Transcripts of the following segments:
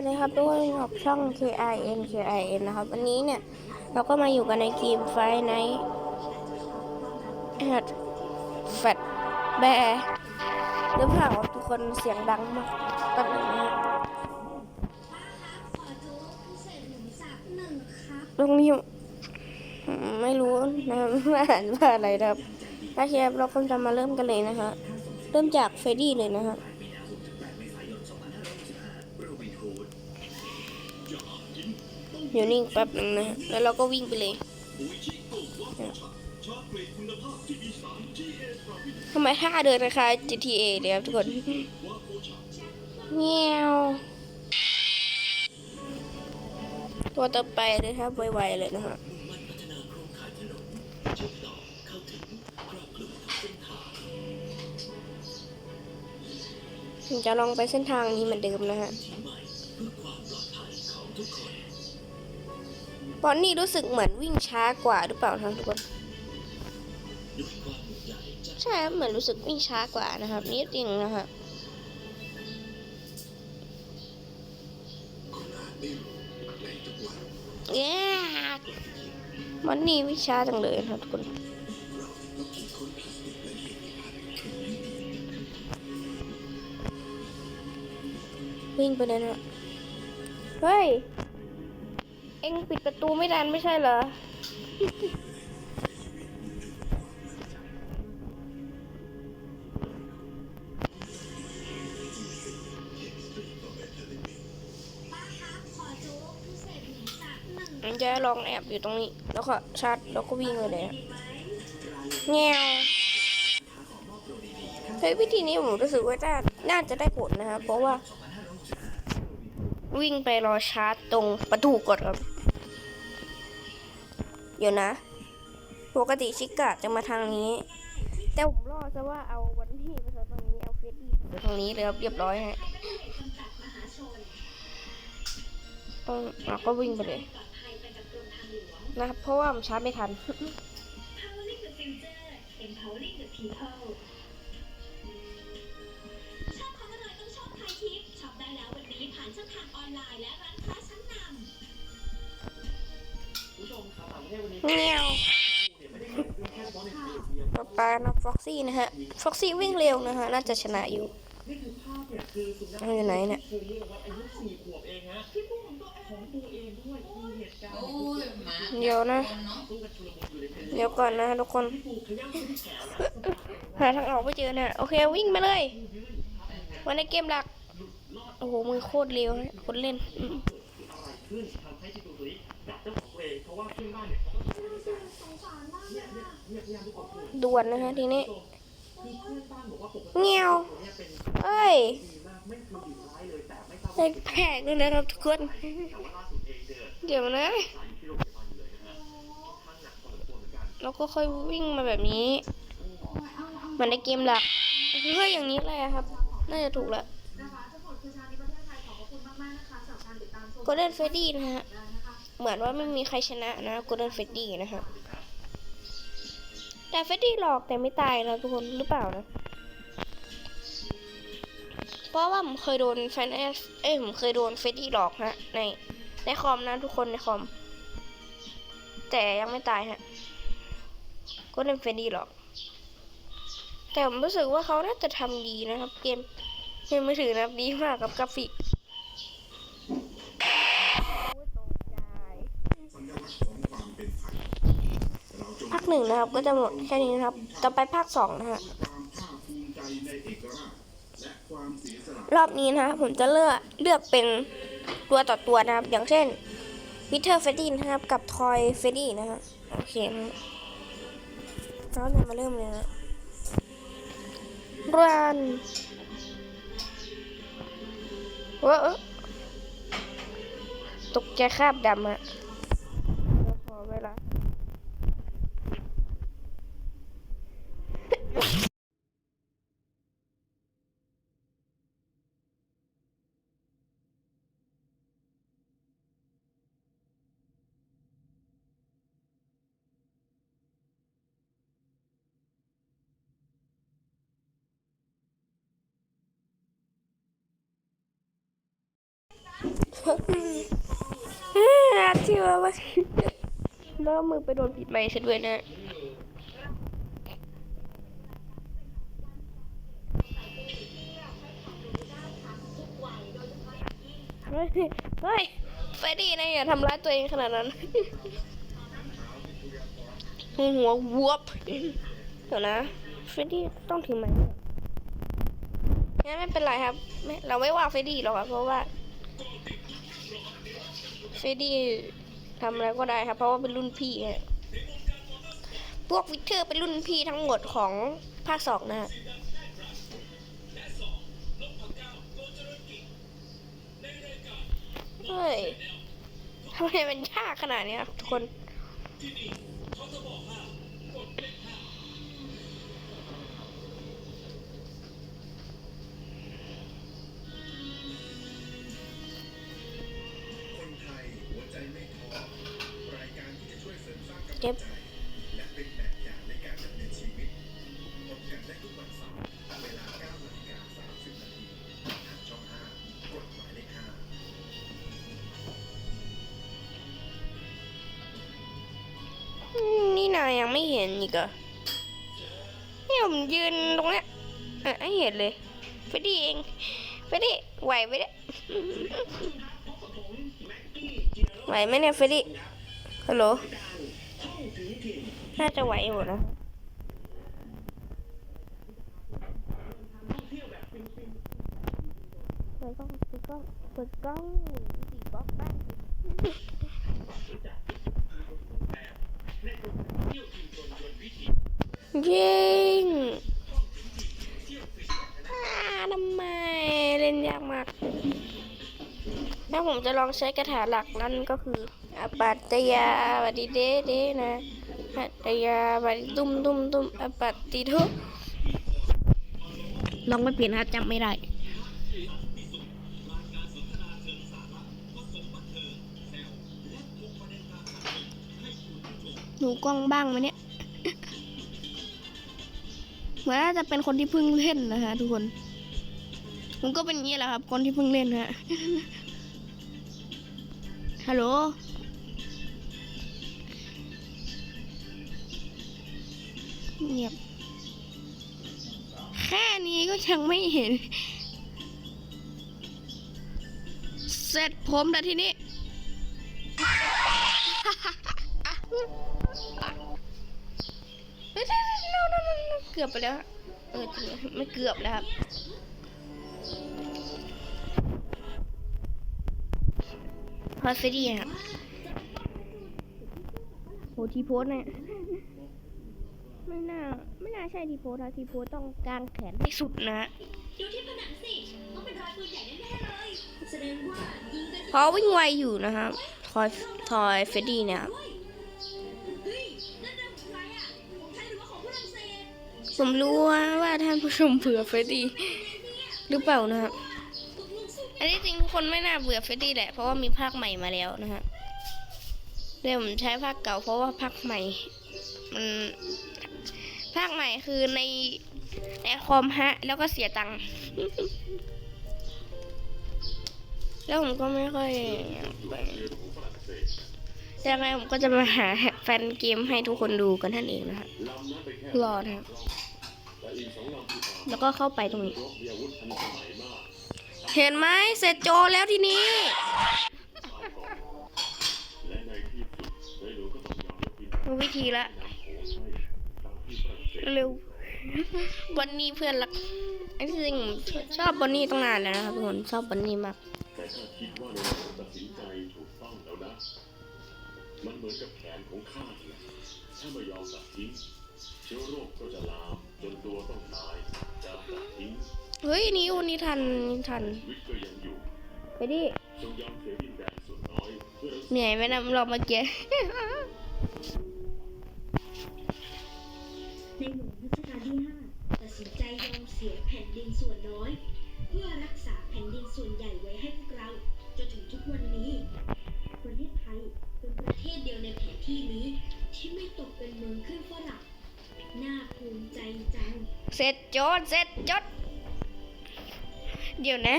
วัสดีครับทุกคนกับช่อง KIN KIN นะครับ วันนี้เนี่ย เราก็มาอยู่กันในเกมไฟในแอดแฟดแบร์หรือเปล่าทุกคนเสียงดังมากตอนนี้ตรงนี้ไม่รู้นะครับว่าอ่านว่าอะไรครับโอเคครับเราก็จะมาเริ่มกันเลยนะฮะ เริ่มจากเฟรดดี้เลยนะฮะ อยู่นิ่งแป๊บหนึงนะแล้วเราก็วิ่งไปเลยทำไมท่าเดินนะคะ GTA เลยครับทุกคนเงี้ยวตัวต่อไปเลยครับไวๆเลยนะฮะจะลองไปเส้นทางนี้เหมือนเดิมนะฮะ บอนนี่รู้สึกเหมือนวิ่งช้ากว่าหรือเปล่าทั้งทุกคน ใช่ครับเหมือนรู้สึกวิ่งช้ากว่านะครับนิดนึงนะครับเย้บอนนี่วิ่งช้าจังเลยนะครับทุกคนวิ่งไปเลยนะ เฮ้ย อ็งปิดประตูไม่ทันไม่ใช่เหรอมันจะลองแอบอยู่ตรงนี้ แล้วก็ชาร์จแล้วก็วิ่งไปเลยอะแงวเฮ้ยวิธีนี้ผมรู้สึกว่าน่าน่าจะได้ผลนะครับ เพราะว่าวิ่งไปรอชาร์จตรงประตูก่อนครับ เดี๋ยวนะ ปกติชิกะจะมาทางนี้ แต่ผมรอซะว่าเอาวันที่ไปทางนี้ เอาเฟสดี้ไปทางนี้เลยครับเรียบร้อยฮะต้องเราก็วิ่งไปเลยนะครับ เพราะว่าผมชาร์จไม่ทันชอบของอร่อยต้องชอบไทยทิปช็อปได้แล้ววันนี้ผ่านช่องทางออนไลน์และร้านค้า เงี้ยวต่อไปนะฟ็อกซี่นะฮะ ฟ็อกซี่วิ่งเร็วนะฮะ น่าจะชนะอยู่เอาอยู่ไหนเนี่ยเดี๋ยวนะ เดี๋ยวก่อนนะทุกคน หาทางออกไม่เจอเนี่ยโอเควิ่งมาเลย วันในเกมหลัก โอ้โหมือโคตรเร็วคนเล่น ด่วนนะคะทีนี้เงียวเอ้ยแปลกๆเลยนะครับทุกคน เดี๋ยวนะแล้วก็ค่อยวิ่งมาแบบนี้เหมือนในเกมหลักเฮ้ยอย่างนี้เลยอะครับ น่าจะถูกแล้วนะคะทั้งหมดคือเช้านี้ประเทศไทยขอบพระคุณมากๆนะคะสำหรับการติดตามชมโกลเด้นเฟดดี้นะฮะ เหมือนว่าไม่มีใครชนะนะโกลเด้นเฟดดี้นะครับแต่เฟดดี้หลอกแต่ไม่ตายนะทุกคนหรือเปล่านะ เพราะว่าผมเคยโดนแฟนเอสเอ้ยผมเคยโดนเฟดดี้หลอกฮะในในคอมนะทุกคนในคอม แต่ยังไม่ตายฮะโกลเด้นเฟดดี้หลอก แต่ผมรู้สึกว่าเขาน่าจะทำดีนะครับ เกมเกมมือถือนะครับดีมากกับกราฟิก ภาค หนึ่งนะครับ ก็จะหมดแค่นี้นะครับ ต่อไปภาคสองนะฮะรอบนี้นะครับผมจะเลือกเลือกเป็นตัวต่อตัวนะครับ อย่างเช่นวิเทอร์เฟดดี้นะครับ กับทอยเฟดดี้นะฮะโอเคแล้วเรามาเริ่มเลยนะรันว้าตกใจคราบดำอะ เชื่อว่าน้ามือไปโดนปิดไม้ฉันด้วยนะเฮ้ยเฮ้ยเฟรดี้นะอย่าทำร้ายตัวเองขนาดนั้นหัววบเดี๋ยวนะเฟรดี้ต้องถึงไหม้งั้นไม่เป็นไรครับ เราไม่ว่าเฟรดดี้หรอกครับเพราะว่า เฟรดดี้ทำอะไรก็ได้ครับ เพราะว่าเป็นรุ่นพี่ฮะพวกวิเทอร์เป็นรุ่นพี่ทั้งหมดของภาคสองนะฮะเฮ้ยทำไมมันยากขนาดนี้ครับทุกคนคน 5กฎหมายเลข5อืมนี่นายยังไม่เห็นอีกเหรอเนี่ยผมยืนตรงเนี้ยอะให้เห็นเลยเฟดดี้เองเฟดดี้ไหวไหมเนี่ยไหวไหมเนี่ยเฟดดี้ฮัลโหล น่าจะไหวอยู่นะเปิดกล้องเปิดกล้องเปิดกล้องสีบล็อกบ้างสิยิงอ่าทำไมเล่นยากมาก ถ้าผมจะลองใช้กระถาหลักนั่นก็คืออปัตตยาบัดิเดเดนะ ปัตตยาบัดิตุ้มตุ้มตุ้มอปัตติทุลองไม่เปลี่ยนครับจำไม่ได้หนูกล้องบ้างไหมเนี่ย เหมือนน่าจะเป็นคนที่เพิ่งเล่นนะฮะทุกคน ผมก็เป็นอย่างนี้แหละครับ คนที่เพิ่งเล่นฮะ ฮัลโหล เงียบ แค่นี้ก็ยังไม่เห็น เสร็จผมแล้วทีนี้ เกือบไปแล้ว เออจริงไม่เกือบแล้วครับพอสิดีครับโหทีโพสเนี่ย ไม่น่าไม่น่าใช่ทีโพสนะทีโพสต้องกางแขนให้สุดนะฮะดูที่ผนังสิต้องเป็นรอยปืนใหญ่แน่ๆเลยแสดงว่ายิงกันเพราะวิ่งไวอยู่นะครับทอยทอยเฟดดี้เนี่ยครับด้วยเฮ้ยนั่นเรื่องของใครอะของไทยหรือว่าของฝรั่งเศสผมรู้ว่าว่าท่านผู้ชมเบื่อเฟดดี้หรือเปล่านะครับตกลงสู้อันนี้จริงทุกคนไม่น่าเบื่อเฟดดี้แหละ เพราะว่ามีภาคใหม่มาแล้วนะฮะเดี๋ยวผมใช้ภาคเก่าเพราะว่าภาคใหม่มัน ภาคใหม่คือในในคอมฮะ แล้วก็เสียตังค์แล้วผมก็ไม่ค่อยยังไงผมก็จะมาหาแฟนเกมให้ทุกคนดูกันท่านเองนะฮะรอนะครับ แล้วก็เข้าไปตรงนี้ เห็นไหมเสร็จโจแล้วทีนี้รู้วิธีละ เร็วบอนนี่เพื่อนรักไอ้ที่จริงผมชอบบอนนี่ตั้งนานแล้วนะครับทุกคนชอบบอนนี่มากแต่ถ้าคิดว่าเราตัดสินใจถูกต้องแล้วนะมันเหมือนกับแผนของข้าเลยถ้าไม่ยอมตัดทิ้งเชื้อโรคก็จะลามจนตัวต้องตายจะตัดทิ้งเฮ้ยนี่วันนี้ทันนี่ทันชีวิตก็ยังอยู่ไปดิจงยอมเสียดินแดนส่วนน้อยเพื่อรักษาเหนื่อยไหมนะเราเมื่อกี้ ส่วนน้อย เพื่อรักษาแผ่นดินส่วนใหญ่ไว้ให้พวกเรา จนถึงทุกวันนี้ประเทศไทยเป็นประเทศเดียวในแผนที่นี้ ที่ไม่ตกเป็นเมืองขึ้นฝรั่งน่าภูมิใจจัง เสร็จจดเสร็จจด เดี๋ยวนะ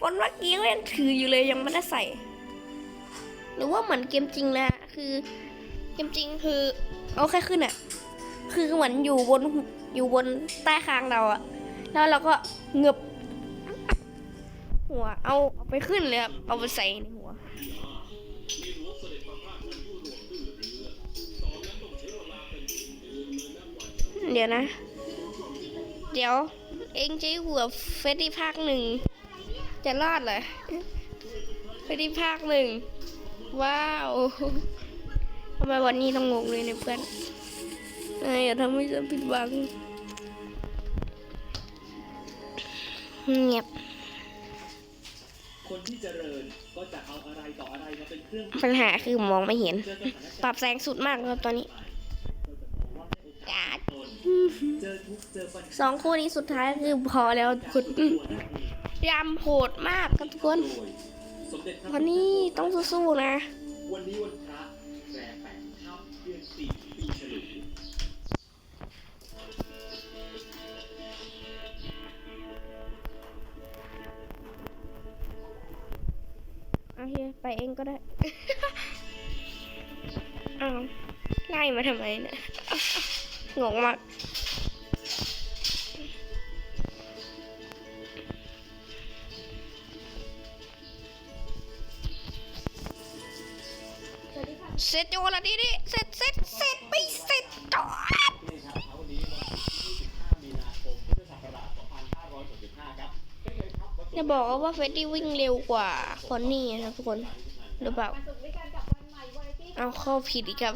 ผคนเมื่อกี้ก็ยังถืออยู่เลยยังไม่ได้ใส่ หรือว่าเหมือนเกมจริงนะคือเกมจริงคือเอาแค่ขึ้นอะคือเหมือนอยู่บนอยู่บนใต้คางเราอะ แล้วเราก็เงือบหัวเอาเอาไปขึ้นเลยครับเอาไปใส่ในหัวเดี๋ยวนะ เดี๋ยว เองจะหัวเฟสที่ภาคหนึ่ง จะรอดเหรอเฟสที่ภาคหนึ่ง ว้าวทำไมวันนี้ต้องงงเลยเนี่ยเพื่อนเอ้ยอย่าทำให้ฉันผิดหวัง เงียบคนที่เจริญก็จะเอาอะไรต่ออะไรมาเป็นเครื่องปัญหาคือมองไม่เห็นเจอสถานปการณ์รับแสงสุดมากครับตอนนี้ก็จะมองว่าเป็นโอกาสกาดตนเจอทุกข์เจอปัญหาสองคู่นี้สุดท้ายคือพอแล้วคุณตัวได้เองยำโหดมากครับทุกคนโดยสมเด็จพระวันนี้ต้องสู้ๆนะ วันนี้วันพระแรมแปดค่ำเดือนสี่ปีฉลู โอเคไปเองก็ได้อ้าวไล่มาทำไมเนี่ยงงมากเสร็จโยละดีดิเสร็จเสร็จเสร็จไม่เสร็จก่อน นี่ครับเช้าวันนี้วันที่25 มีนาคมพุทธศักราช2565 ครับได้เลยครั บวัตถุจะบอกว่าเฟรดดี้วิ่งเร็วกว่าคอนนี่นะทุกคนหรือเปล่าวันศุกร์ด้วยกันกับเอาเข้าผิดอีกครับ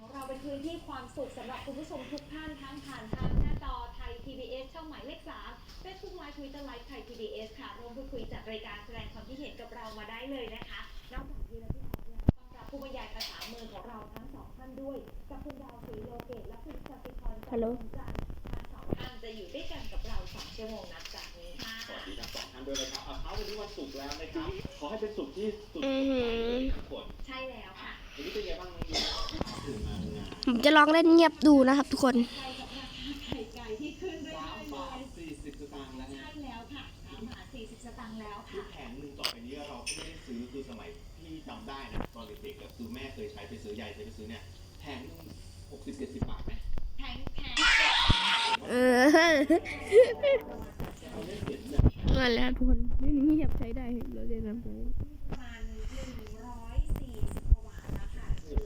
ของเราเป็นพื้นที่ความสุขสำหรับคุณผู้ชมทุกท่านทั้งผ่านทางหน้าจอไทย PBS ช่องหมายเลข3 Facebook Live Twitter Live ไทย PBS ค่ะร่วมพูดคุยจัดรายการแสดงความคิดเห็นกับเรามาได้เลยนะคะนอกจากนี้แล้วที่ขอแล้วต้องรับผู้บรรยายภาษามือของเราทั้งสองท่านด้วยกับคุณดาวศรีโลเกตและคุณสติพรฮัลโหลจันทร์ทั้งสองท่านจะอยู่ด้วยกันกับเราสองชั่วโมงนับ ด้วยนะครับเอาเช้าวันนี้วันศุกร์แล้วนะครับ ขอให้เป็นศุกร์ที่สุดอือหือ ทุกคนใช่แล้วค่ะ วันนี้เป็นไงบ้างน้องยูตื่นมางานผมจะลองเล่นเงียบดูนะครับ ทุกคนใช่กับราคาไข่ไก่ที่ขึ้นเรื่อยสามๆเลบาทยสี่สิบสตางค์แล้วใช่นะแล้วค่ะสามบาทสี่สิบสตางค์แล้วคือค่ะ แผงหนึ่งต่อไปนี้เราก็ไม่ได้ซื้อคือสมัยที่จำได้นะตอนเด็กๆอะคือแม่เคยใช้ไปซื้อใหญ่ใช้ไปซื้อเนี่ยแผงหนึ่งหกสิบเจ็ดสิบบาทไหม แพงแพงเออเราได้เห็น เนี่ยนั่นและครับทุกคนเล่นเงียบใช้ได้เราเล่นน้ำไปประมาณหนึ่งร้อยสี่สิบกว่าแล้วค่ะคือ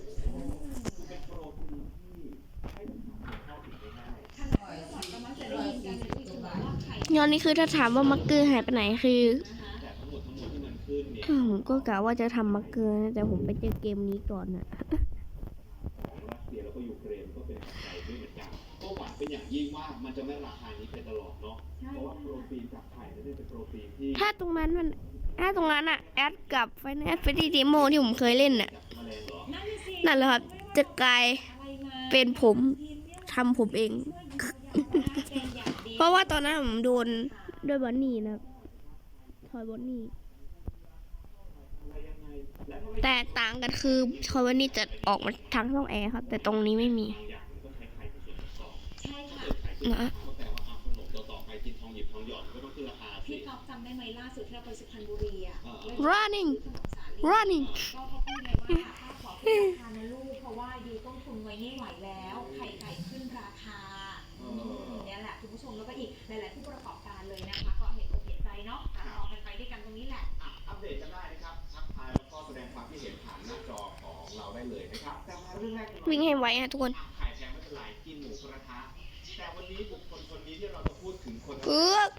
เป็นโปรตีนที่ให้ลูกค้าเข้าถึงได้ง่ายขนาดที่ก่อนก็มักจะได้ยินกันคือคือว่าไข่ย้อนนี้คือถ้าถามว่ามักเกอร์หายไปไหนคือผมก็กะว่าจะทำมักเกอร์นะแต่ผมไปเจอเกมนี้ก่อนนะของรัสเซียแล้วก็ยูเครนก็เป็นปัจจัยด้วยเหมือนกันก็หวังเป็นอย่างยิ่งว่ามันจะไม่ราคานี้ไปตลอดเน ถ้าตรงนั้นมัน ถ้าตรงนั้นอะแอดกับไฟแนนซ์เฟดดี้เดโมที่ผมเคยเล่นน่ะจากแมลงเหรอนั่นน่ะสินั่นแหละครับ จะกลายอะไรมาเป็นผมทำผมเองช่วยดูแลเป็นอย่างดีเพราะว่าตอนนั้นผมโดนด้วยบอนนี่นะครับทอยบอนนี่อะไรยังไงและก็ไม่แต่ต่างกันคือทอยบอนนี่จะออกมาทางช่องแอร์ครับ แต่ตรงนี้ไม่มีบางอย่างมันก็ใช้ไข่เป็นส่วนประ ได้ไหมล่าสุดที่เราไปสุพรรณบุรีอะอ่าแล้ว running ซื้อขนมสาลี running ก็เขาพูดเลยว่าถ้าขอขึ้นราคานะลูกเพราะว่ายูต้นทุนไว้ไม่ไหวแล้วไข่ไก่ขึ้นราคาเออือมเนี่ยแหละคุณผู้ชมแล้วก็อีกหลาย ๆ ผู้ประกอบการเลยนะคะก็เห็นอกเห็นใจเนาะอะมองกันไปด้วยกันตรงนี้แหละอะอัปเดตกันได้นะครับทักทายแล้วก็แสดงความคิดเห็นผ่านหน้าจอของเราได้เลยนะครับแต่มาเรื่องแรกกันหน่อยวิ่งให้ไวฮะทุกคนไข่แพงไม่เป็นไรกินหมูกระทะแต่วันนี้บุคคลคนนี้ที่เราจะพูดถึงคนเอือก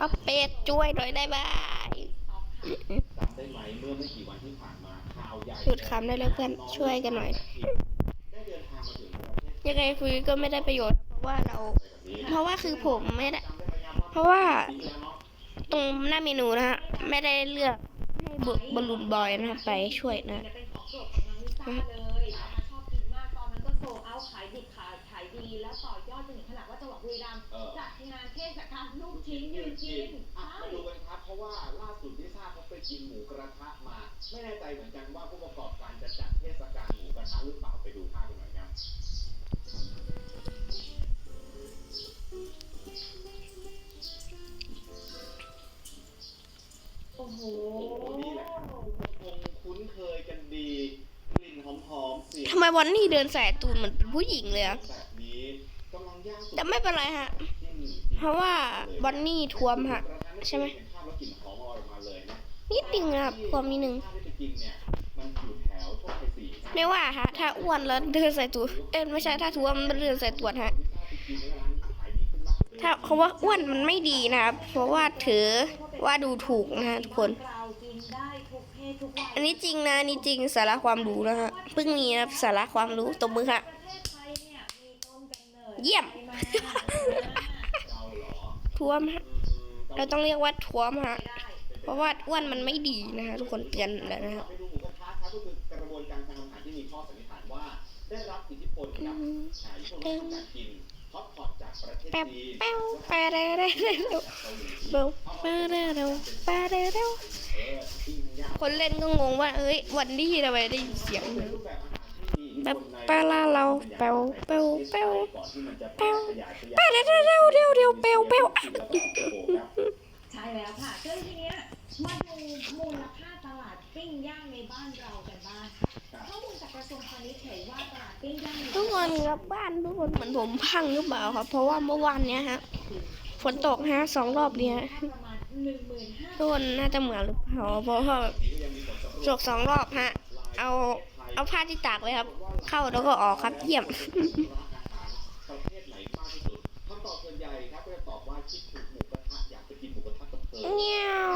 ของทุกเอาเป็ดช่วยหน่อยได้ไหมต้องค่ะจำได้ไหมเมื่อไม่กี่วันที่ผ่านมาข่าวใหญ่หยุดคำได้แล้วเพื่อนช่วยกันหน่อยได้เดินทางมาถึงประเทศยังไงคุยก็ไม่ได้ประโยชน์ เพราะว่าเราแบบนี้เพราะว่าคือผมไม่ได้จำได้ไหมครับเพราะว่าปีที่แล้วเนาะตรงหน้าเมนูนะฮะไม่ได้เลือกให้บอลลูนบอยนะครับไปช่วยนะเป็นของโปรดของน้องลิซ่าเลยนะคะชอบกินมากตอนนั้นก็โซเอาขายดิบขายขายดีแล้วต่อยอดจนถึงขนาดว่าจังหวัดบุรีรัมย์ ขิงยืนกินอะไปดูกันครับ เพราะว่าล่าสุดที่ทราบเขาไปกินหมูกระทะมา ไม่แน่ใจเหมือนกันว่าผู้ประกอบการจะจัดเทศกาลหมูกระทะหรือเปล่าไปดูภาพกันหน่อยครับโอ้โหนี่แหละคงคุ้นเคยกันดีกลิ่นหอมๆเสียงทำไมวันนี้เดินแสตูนเหมือนเป็นผู้หญิงเลยอะแบบนี้กำลังย่างแต่ไม่เป็นไรฮะ เพราะว่าวันนี้ทวมฮะ ใช่ไหมเห็นภาพแล้วกลิ่นหอมลอยออกมาเลยนะนิดนึงครับควมนิดนึงไม่ว่าฮะ ถ้าอ้วนแล้วเดินใส่ตูดเอ้ยไม่ใช่ถ้าทวมเดินใส่ตรวฮะถ้าคำว่าอ้วนมันไม่ดีนะครับ เพราะว่าถือว่าดูถูกนะฮะทุกคน อันนี้จริงนะนนี้จริงสาระความรู้นะฮะเพิ่งมีนะสาระความรู้ตบมือค่ะ เยี่ยม ท้วมฮะ เราต้องเรียกว่าท้วมฮะ เพราะว่าอ้วนมันไม่ดีนะฮะทุกคนเตือนแล้วนะครับก็คือกระบวนการทำอาหารที่มีข้อสันนิษฐานว่าได้รับอิทธิพลจากอ่าอิทธิพลของการกินฮอตพอตจากประเทศแป๊บจีนแป๊วแป๊วเร็วเร็วเร็วจากเกาเร็วแป๊วเร็วเร็วแป๊วเร็วเร็วคนเล่นก็งงว่า เอ้ย วันนี้ทำไมได้ยินเสียง แบบอาหารที่มีอิทธิพลแบบในปลาลาเราแป๊วแป๊วแป๊วก่อนที่มันจะแป๊วขยายขยายแป๊วเร็วเร็วเร็วเร็วเร็วแป๊วแป๊วอะใช่แล้วค่ะซึ่งทีเนี้ยมาดูมูลค่าตลาดปิ้งย่างในบ้านเรากันบ้างค่ะข้อมูลจากกระทรวงพาณิชย์เผยว่าตลาดปิ้งย่างในทุกคนครับบ้านทุกคนเหมือนผมพังหรือเปล่าครับ เพราะว่าเมื่อวานเนี้ยฮะฝนตกฮะสองรอบเนี่ยประมาณหนึ่งหมื่นห้าทุกคนน่าจะเหมือนหรือเปล่าเพราะว่าแบบตกสองรอบฮะ เอา เอาผ้าที่ตากไว้ครับ เข้าแล้วก็ออกครับเยี่ยมประเทศไหนมากที่สุดคำตอบส่วนใหญ่ครับก็จะตอบว่าคิดถึงหมูกระทะอยากไปกินหมูกระทะกับเธอเงี้ยว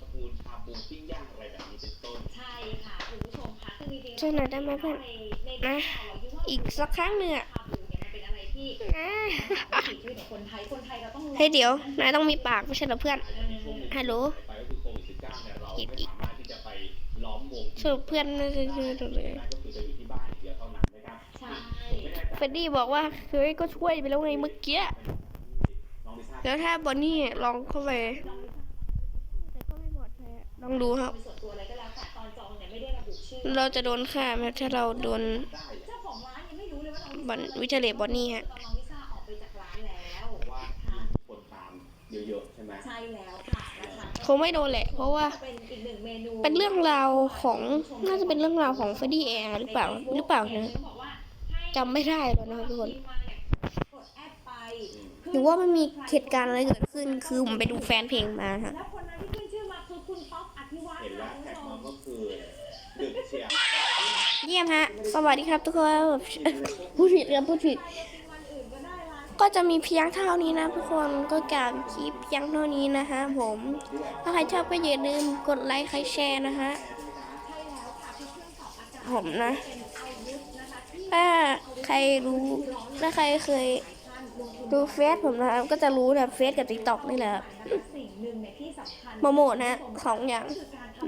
ตระกูลชาบูปิ้งย่างอะไรแบบนี้เป็นต้นใช่ค่ะคุณผู้ชมคะซึ่งจริงๆช่วยหน่อยได้ไหมเพื่อนในนะอีกสักครั้งหนึ่งอะชาบูเนี่ยมันเป็นอะไรที่นะวิถีชีวิตของคนไทยคนไทยเราต้องรู้เฮ้ยเดี๋ยวนายต้องมีปากไม่ใช่เหรอเพื่อนฮัลโหลไปก็คือโสรุปเพื่อนน่าจะเจอตัวเลยได้ก็คือจะอยู่ที่บ้านอย่างเดียวเท่านั้นนะครับใช่เฟรดดี้บอกว่าเฮ้ยก็ช่วยไปแล้วไงเมื่อกี้น้องลิซ่าแล้วถ้าบอนนี่ลองเข้าไปแต่ก็ไม่ปลอดภัยอะลองดูครับเป็นส่วนตัวอะไรก็แล้วแต่ตอนจองเนี่ยไม่ได้ระบุชื่อเราจะโดนฆ่าไหมถ้าเราโดนได้เจ้าของร้านยังไม่รู้เลยว่าน้องลิบอซ่าลวิเทเลบอนนี่ฮะตอนน้องลิซ่าออกไปจากร้านแล้วเพราะว่ามีคนตามเยอะๆใช่ไหมใช่แล้ว ค่ะนะคะคงไม่โดนแหละ เพราะว่าเป็นอีกหนึ่งเมนูเป็นเรื่องราวของน่าจะเป็นเรื่องราวของเฟรดดี้แอร์หรือเปล่าหรือเปล่านะจำไม่ได้แล้วนะครับทุกคนกดแอดไปหรือว่ามันมีเหตุการณ์อะไรเกิดขึ้น คือผมไปดูแฟนเพลงมาฮะแล้วคนนั้นที่ขึ้นชื่อมาคือคุณป๊อปอธิวัฒน์เห็นแล้วค่ะคุณแท็กผู้ชมามก็คือดึกเชียร์เยี่ยมฮะ สวัสดีครับทุกคนพูดผิดครับพูดผิด ก็จะมีเพียงเท่านี้นะทุกคนก็กล่าวคลิปเพียงเท่านี้นะฮะผม ถ้าใครชอบก็อย่าลืมกดไลค์ใครแชร์นะฮะใช่แล้วค่ะผมนะ ถ้าใครรู้ ถ้าใครเคยดูเฟซผมนะครับก็จะรู้นะเฟซกับติ๊กต็อกนี่แหละครับนะคะสิ่งหนึ่งเนี่ยที่สำคัญโมโมนะสองอย่าง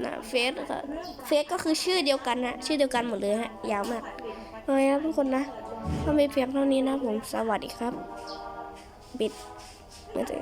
นะเฟซก็เฟซก็คือชื่อเดียวกันนะชื่อเดียวกันหมดเลยฮะยาวมากโอเคครับทุกคนนะ ก็มีเพียงเท่านี้นะผมสวัสดีครับ บิดไม่เจอ